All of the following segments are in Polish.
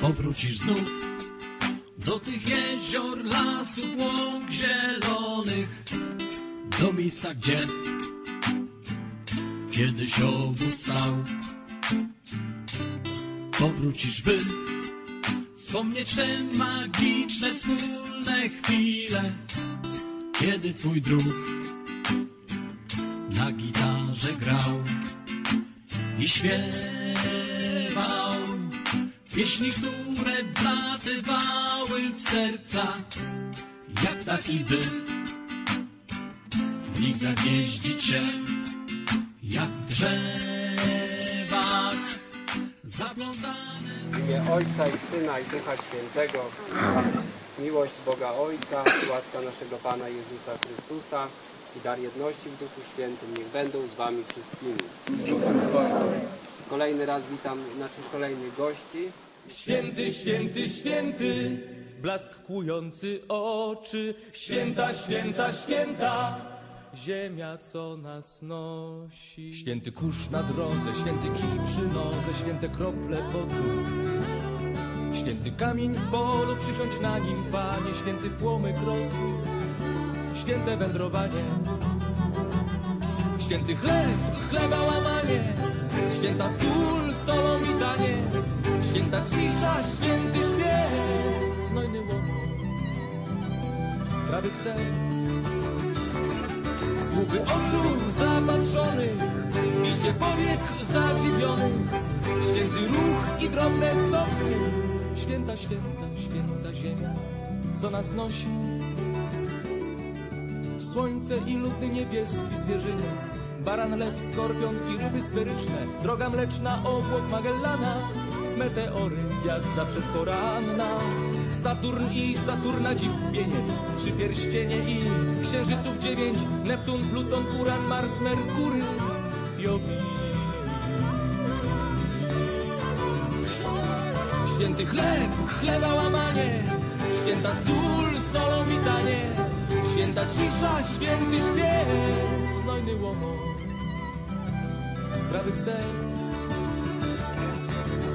powrócisz znów do tych jezior, lasów, łąk zielonych, do miejsca, gdzie kiedyś obóz stał. Powrócisz, by wspomnieć te magiczne wspólne chwile, kiedy twój druh na gitarze grał i śpiewał pieśni, które wlatywały w serca, jak taki by w nich zagnieździć się, jak w drzewach zaplątane. W imię Ojca i Syna i Ducha Świętego. Miłość Boga Ojca, łaska naszego Pana Jezusa Chrystusa i dar jedności w Duchu Świętym niech będą z Wami wszystkimi. Kolejny raz witam naszych kolejnych gości. Święty, święty, święty, blask kłujący oczy, święta, święta, święta, ziemia, co nas nosi. Święty kurz na drodze, święty kij przy nodze, święte krople potu. Święty kamień w polu, przysiądź na nim, Panie, święty płomyk rosy, święte wędrowanie. Święty chleb, chleba łamanie, święta sól, solą i danie, święta cisza, święty śpiew, znojny łomot prawych serc. Słupy oczu zapatrzonych, bicie powiek zadziwionych, święty ruch i drobne stopy, święta, święta, święta ziemia, co nas nosi. Słońce i ludny niebieski zwierzyniec, baran, lew, skorpion i ryby sferyczne, droga mleczna, obłok Magellana, meteory, gwiazda przedporanna, Saturn i Saturna dziw pieniec, trzy pierścienie i księżyców dziewięć, Neptun, Pluton, Uran, Mars, Merkury, Jowi. Święty chleb, chleba łamanie, święta sól, danie, święta cisza, święty śpiew, znojny łomot prawych serc.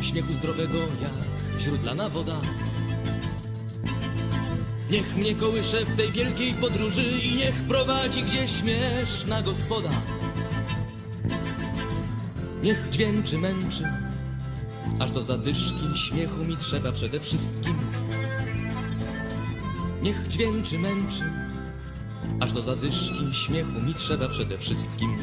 śmiechu zdrowego jak źródlana woda. Niech mnie kołysze w tej wielkiej podróży i niech prowadzi gdzieś śmieszna gospoda. Niech dźwięczy, męczy, aż do zadyszki śmiechu mi trzeba przede wszystkim. Niech dźwięczy, męczy, aż do zadyszki śmiechu mi trzeba przede wszystkim.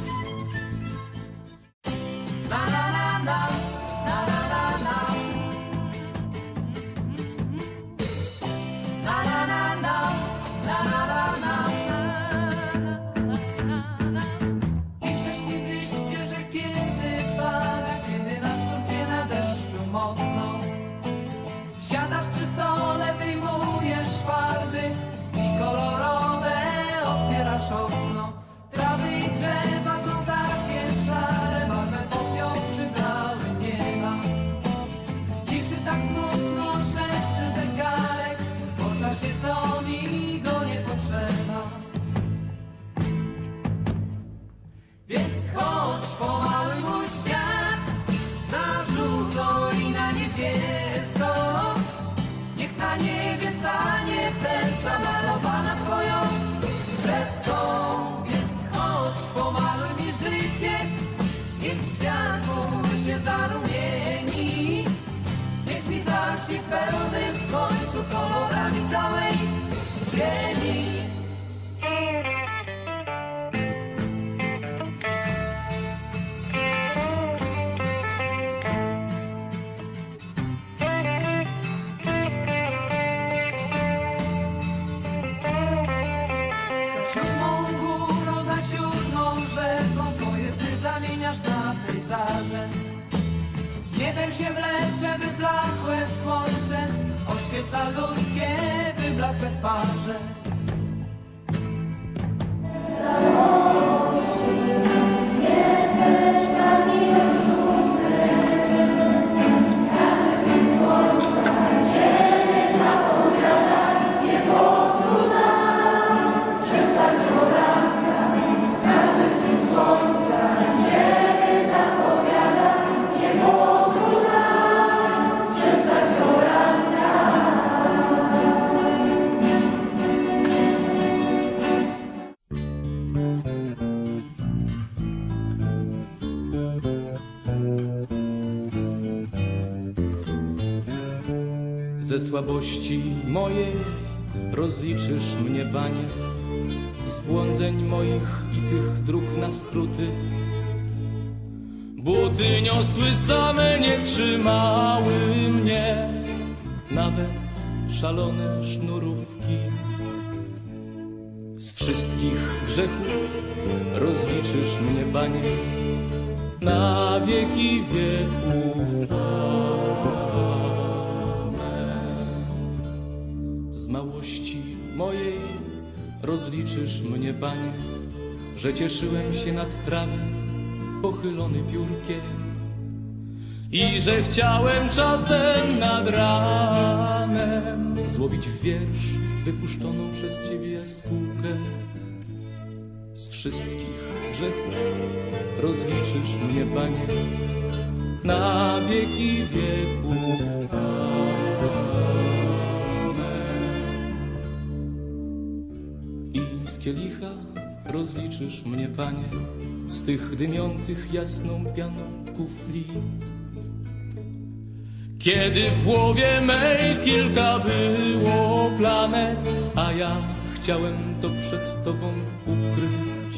pełnym słońcu kolorami całej ziemi. Siódmą górą za siódmą rzeką pojezdy zamieniasz na się wlecze, wyblakłe słońce oświetla ludzkie wyblakłe twarze. Ze słabości mojej rozliczysz mnie, Panie, z błądzeń moich i tych dróg na skróty. Buty niosły same, nie trzymały mnie, nawet szalone sznurówki. Z wszystkich grzechów rozliczysz mnie, Panie, na wieki wieków. Małości mojej rozliczysz mnie, Panie, że cieszyłem się nad trawem pochylony piórkiem i że chciałem czasem nad ranem złowić wiersz wypuszczoną przez Ciebie jaskółkę. Z wszystkich grzechów rozliczysz mnie, Panie, na wieki wieków. Kielicha rozliczysz mnie, Panie, z tych dymiących jasną pianą kufli. Kiedy w głowie mej kilka było planet, a ja chciałem to przed Tobą ukryć.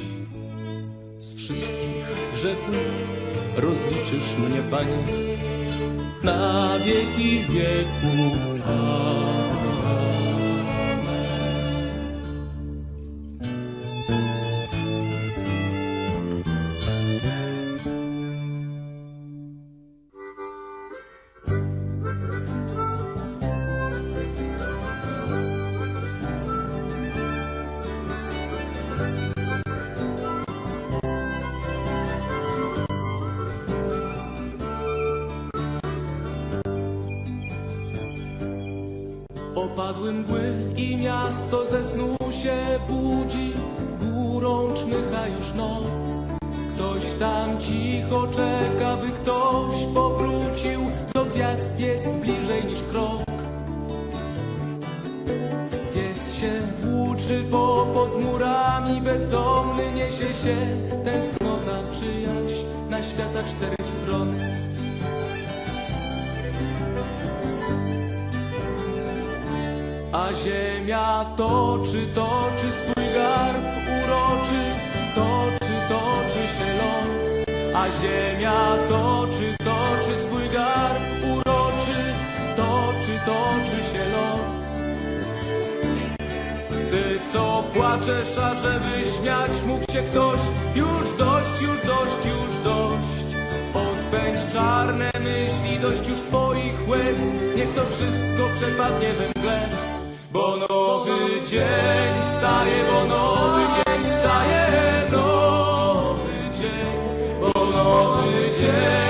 Z wszystkich grzechów rozliczysz mnie, Panie, na wieki wieków. Amen. Opadły mgły i miasto ze snu się budzi. Górą czmycha już noc. Ktoś tam cicho czeka, by ktoś powrócił. Do gwiazd jest bliżej niż krok. Pies się włóczy po pod murami Bezdomny niesie się. Tęsknota, przyjaźń Na świata cztery strony A ziemia toczy, toczy swój garb uroczy, toczy, toczy się los. A ziemia toczy, toczy swój garb uroczy, toczy, toczy się los. Ty co płaczesz, a żeby śmiać mógł się ktoś, już dość, już dość, już dość. Odpędź czarne myśli, dość już twoich łez, niech to wszystko przepadnie we mgle. Bo nowy dzień staje, bo nowy dzień staje, nowy dzień, bo nowy dzień